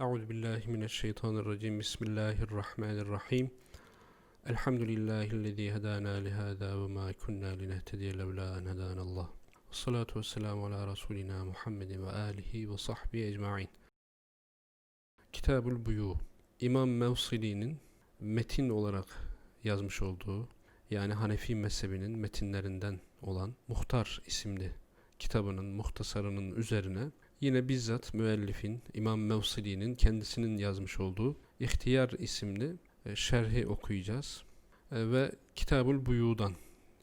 Euzubillahimineşşeytanirracim. Bismillahirrahmanirrahim. Elhamdülillahillezî hedâna lihâdâ ve mâ kunnâ linehtediye levlâ en hedânallâh. Ve salatu ve selamu alâ Resulina Muhammedin ve âlihi ve sahbihi ecma'in. Kitabul Buyu İmam Mevsili'nin metin olarak yazmış olduğu yani Hanefi mezhebinin metinlerinden olan Muhtar isimli kitabının muhtasarının üzerine yine bizzat müellifin İmam Mevsili'nin kendisinin yazmış olduğu İhtiyar isimli e, şerhi okuyacağız. E, ve Kitabul Buyu'dan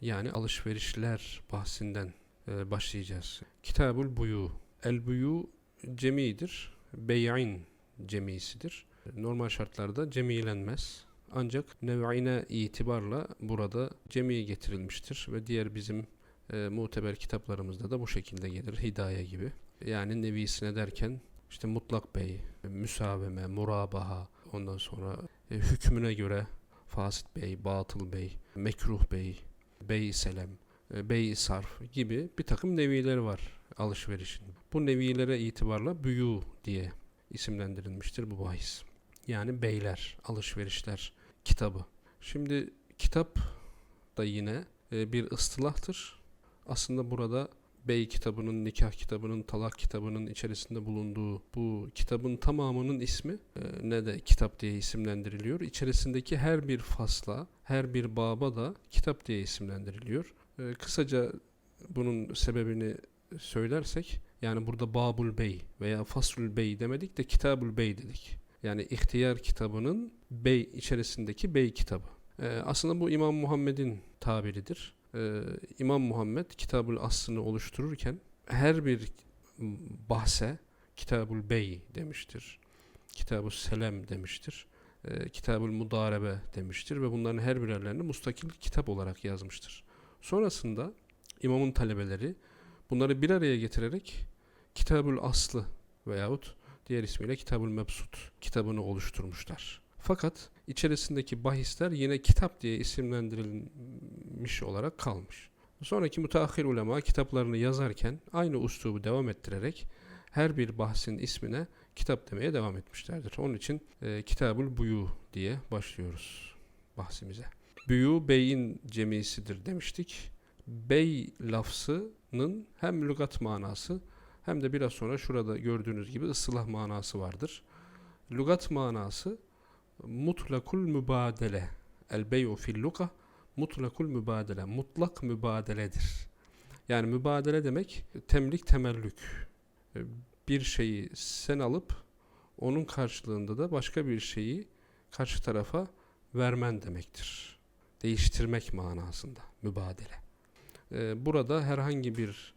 yani alışverişler bahsinden e, başlayacağız. Kitabul Buyu El Buyu cemidir. Bey'in cemisidir. Normal şartlarda cemilenmez. Ancak nev'ine itibarla burada cemi getirilmiştir ve diğer bizim e, muteber kitaplarımızda da bu şekilde gelir. Hidaye gibi. Yani nevisine derken işte mutlak bey, müsaveme, murabaha, ondan sonra e, hükmüne göre fasit bey, batıl bey, mekruh bey, bey selem, e, bey sarf gibi bir takım nevileri var alışverişin. Bu nevilere itibarla büyü diye isimlendirilmiştir bu bahis. Yani beyler, alışverişler kitabı. Şimdi kitap da yine e, bir ıstılahtır. Aslında burada bey kitabının, nikah kitabının, talak kitabının içerisinde bulunduğu bu kitabın tamamının ismi e, ne de kitap diye isimlendiriliyor. İçerisindeki her bir fasla, her bir baba da kitap diye isimlendiriliyor. E, kısaca bunun sebebini söylersek, yani burada Babul Bey veya Faslul Bey demedik de Kitabul Bey dedik. Yani ihtiyar kitabının bey içerisindeki bey kitabı. E, aslında bu İmam Muhammed'in tabiridir. Ee, İmam Muhammed Kitabul Aslını oluştururken her bir bahse Kitabul Bey demiştir. Kitabul Selem demiştir. Ee, Kitabul Mudarebe demiştir ve bunların her birerlerini mustakil kitap olarak yazmıştır. Sonrasında imamın talebeleri bunları bir araya getirerek Kitabul Aslı veyahut diğer ismiyle Kitabul Mebsut kitabını oluşturmuşlar. Fakat içerisindeki bahisler yine kitap diye isimlendirilmiş olarak kalmış. Sonraki müteahhir ulema kitaplarını yazarken aynı uslubu devam ettirerek her bir bahsin ismine kitap demeye devam etmişlerdir. Onun için e, Kitabul Buyu diye başlıyoruz bahsimize. Büyü beyin cemisidir demiştik. Bey lafzının hem lügat manası hem de biraz sonra şurada gördüğünüz gibi ıslah manası vardır. Lügat manası mutlakul mübadele. El beyu fil luka mutlakul mübadele. Mutlak mübadeledir. Yani mübadele demek temlik temellük. Bir şeyi sen alıp onun karşılığında da başka bir şeyi karşı tarafa vermen demektir. Değiştirmek manasında mübadele. Burada herhangi bir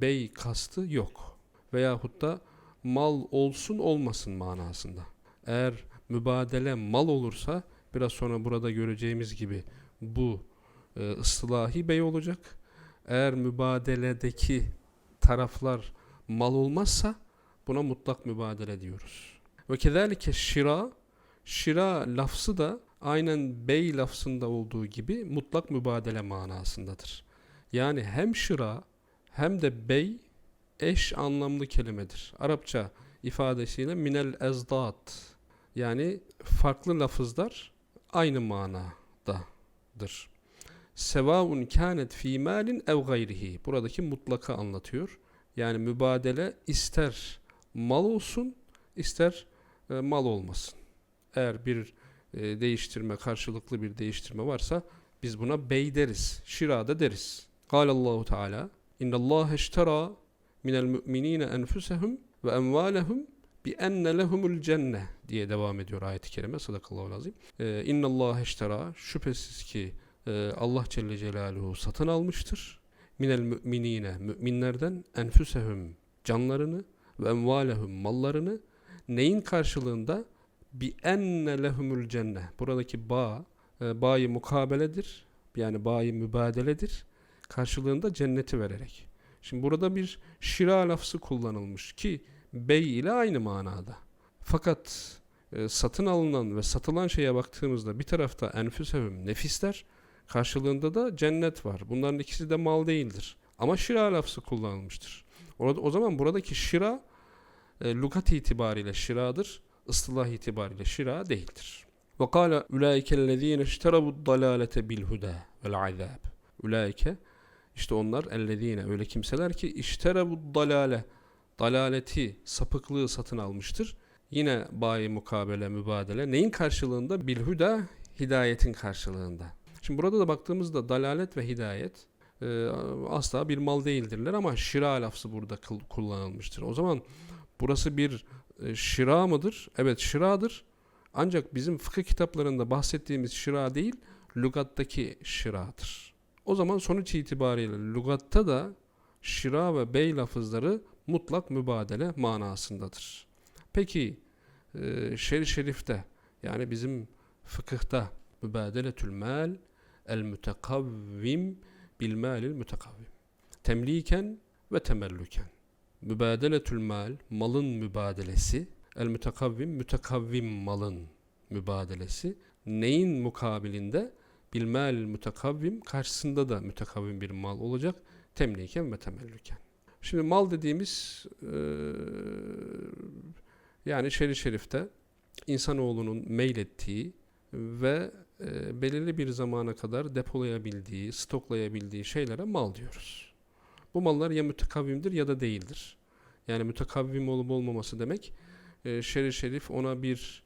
bey kastı yok. Veyahut da mal olsun olmasın manasında. Eğer mübadele mal olursa biraz sonra burada göreceğimiz gibi bu e, ıslahi bey olacak. Eğer mübadeledeki taraflar mal olmazsa buna mutlak mübadele diyoruz. Ve kezalike şira şira lafzı da aynen bey lafzında olduğu gibi mutlak mübadele manasındadır. Yani hem şira hem de bey eş anlamlı kelimedir. Arapça ifadesiyle minel ezdat yani farklı lafızlar aynı manadadır. Sevaun kânet fî mâlin ev gayrihi. Buradaki mutlaka anlatıyor. Yani mübadele ister mal olsun, ister e, mal olmasın. Eğer bir e, değiştirme, karşılıklı bir değiştirme varsa biz buna bey deriz, şirada deriz. Allahu Teala İnna Allah eştera minel mu'minine enfusehum ve emvalehum bi enne lehumul cenne diye devam ediyor ayet-i kerime sadakallahu azim. Ee, İnna Allah eştera şüphesiz ki e, Allah Celle Celaluhu satın almıştır. Minel müminine müminlerden enfusehum canlarını ve envalehum mallarını neyin karşılığında bi enne lehumul cenne. Buradaki ba e, bayı mukabeledir. Yani bayı mübadeledir. Karşılığında cenneti vererek. Şimdi burada bir şira lafzı kullanılmış ki bey ile aynı manada. Fakat e, satın alınan ve satılan şeye baktığımızda bir tarafta enfüsehum nefisler, karşılığında da cennet var. Bunların ikisi de mal değildir. Ama şira lafzı kullanılmıştır. Orada, o zaman buradaki şira e, lugat itibariyle şiradır. ıstılah itibariyle şira değildir. Ve kâle ulaikellezîne işterabu'd dalâlete bil huda vel azab. Ulaike işte onlar ellezîne öyle kimseler ki işterabu'd dalâle dalaleti, sapıklığı satın almıştır. Yine bayi mukabele, mübadele neyin karşılığında? Bil huda hidayetin karşılığında. Şimdi burada da baktığımızda dalalet ve hidayet e, asla bir mal değildirler ama şira lafzı burada kullanılmıştır. O zaman burası bir e, şira mıdır? Evet şiradır. Ancak bizim fıkıh kitaplarında bahsettiğimiz şira değil, lügattaki şiradır. O zaman sonuç itibariyle lügatta da şira ve bey lafızları mutlak mübadele manasındadır. Peki e, şer şerifte yani bizim fıkıhta mübadeletül mal el mütekavvim bil malil mütekavvim. Temliken ve temellüken. Mübadeletül mal malın mübadelesi el mütekavvim mütekavvim malın mübadelesi neyin mukabilinde bil malil mütekavvim karşısında da mütekavvim bir mal olacak temliken ve temellüken. Şimdi mal dediğimiz eee, yani şerif şerifte insanoğlunun meylettiği ve e, belirli bir zamana kadar depolayabildiği, stoklayabildiği şeylere mal diyoruz. Bu mallar ya mütekavvimdir ya da değildir. Yani mütekavvim olup olmaması demek e, şerif şerif ona bir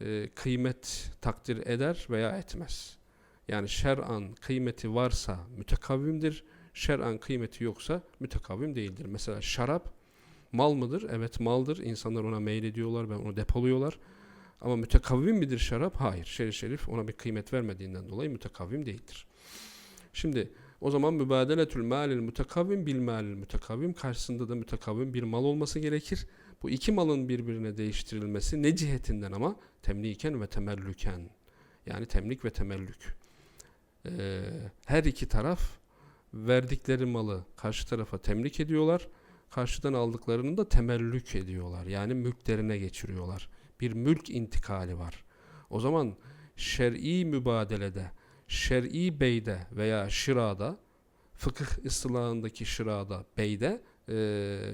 e, kıymet takdir eder veya etmez. Yani şer'an kıymeti varsa mütekavvimdir, şer'an kıymeti yoksa mütekavvim değildir. Mesela şarap mal mıdır? Evet maldır. İnsanlar ona meylediyorlar ve onu depoluyorlar. Ama mütekavvim midir şarap? Hayır. Şerif şerif ona bir kıymet vermediğinden dolayı mütekavvim değildir. Şimdi o zaman mübadeletül malil mütekavvim bil malil mütekavvim karşısında da mütekavvim bir mal olması gerekir. Bu iki malın birbirine değiştirilmesi ne cihetinden ama temliken ve temellüken yani temlik ve temellük. Ee, her iki taraf verdikleri malı karşı tarafa temlik ediyorlar. Karşıdan aldıklarını da temellük ediyorlar. Yani mülklerine geçiriyorlar. Bir mülk intikali var. O zaman şer'i mübadelede, şer'i beyde veya şırada, fıkıh ıslahındaki şırada, beyde e,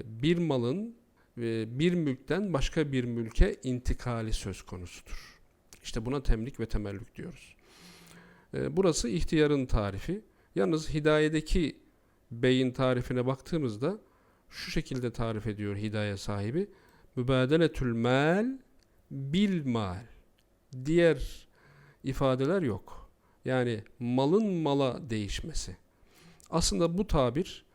bir malın e, bir mülkten başka bir mülke intikali söz konusudur. İşte buna temlik ve temellük diyoruz. E, burası ihtiyarın tarifi. Yalnız hidayedeki beyin tarifine baktığımızda şu şekilde tarif ediyor hidaye sahibi. Mübadeletül mal bil mal. Diğer ifadeler yok. Yani malın mala değişmesi. Aslında bu tabir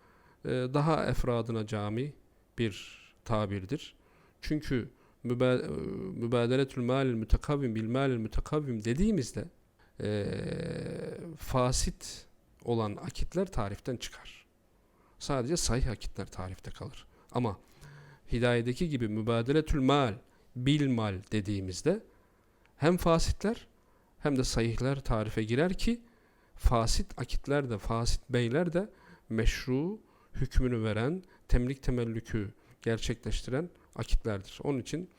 e, daha efradına cami bir tabirdir. Çünkü müba- e, mübadeletül malil mütekavvim bil malil mütekavvim dediğimizde e, fasit olan akitler tariften çıkar. Sadece sahih akitler tarifte kalır. Ama hidayedeki gibi mübadeletül mal bil mal dediğimizde hem fasitler hem de sahihler tarife girer ki fasit akitler de fasit beyler de meşru hükmünü veren temlik temellükü gerçekleştiren akitlerdir. Onun için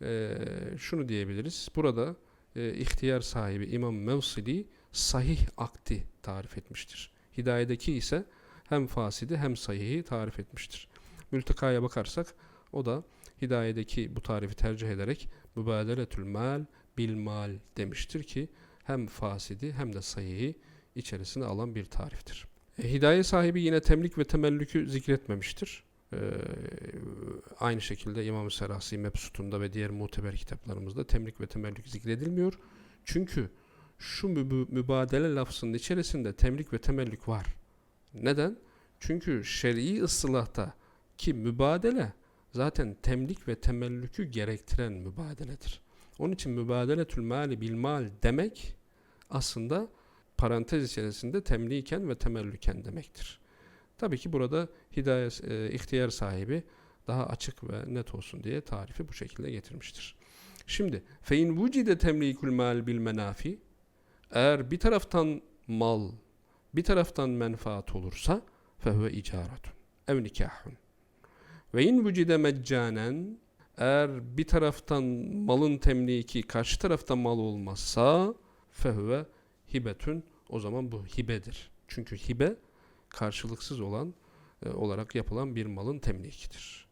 eee, şunu diyebiliriz. Burada eee, ihtiyar sahibi İmam Mevsili sahih akti tarif etmiştir. Hidayedeki ise hem fasidi hem sahihi tarif etmiştir. Mültekaya bakarsak o da hidayedeki bu tarifi tercih ederek mübadeletül mal bil mal demiştir ki hem fasidi hem de sahihi içerisine alan bir tariftir. E, hidaye sahibi yine temlik ve temellükü zikretmemiştir. Ee, aynı şekilde İmam-ı Serasi Mebsut'unda ve diğer muteber kitaplarımızda temlik ve temellük zikredilmiyor. Çünkü şu mübü- mübadele lafzının içerisinde temlik ve temellük var. Neden? Çünkü şer'i ıslahta ki mübadele zaten temlik ve temellükü gerektiren mübadeledir. Onun için mübadeletül mali bil mal demek aslında parantez içerisinde temliken ve temellüken demektir. Tabii ki burada hidaye, e, ihtiyar sahibi daha açık ve net olsun diye tarifi bu şekilde getirmiştir. Şimdi fein vucide temlikül mal bil menafi eğer bir taraftan mal bir taraftan menfaat olursa fehuve icaretun ev nikahun ve in vucide meccanen eğer bir taraftan malın temliki karşı tarafta mal olmazsa fehuve hibetün o zaman bu hibedir. Çünkü hibe karşılıksız olan e, olarak yapılan bir malın temlikidir.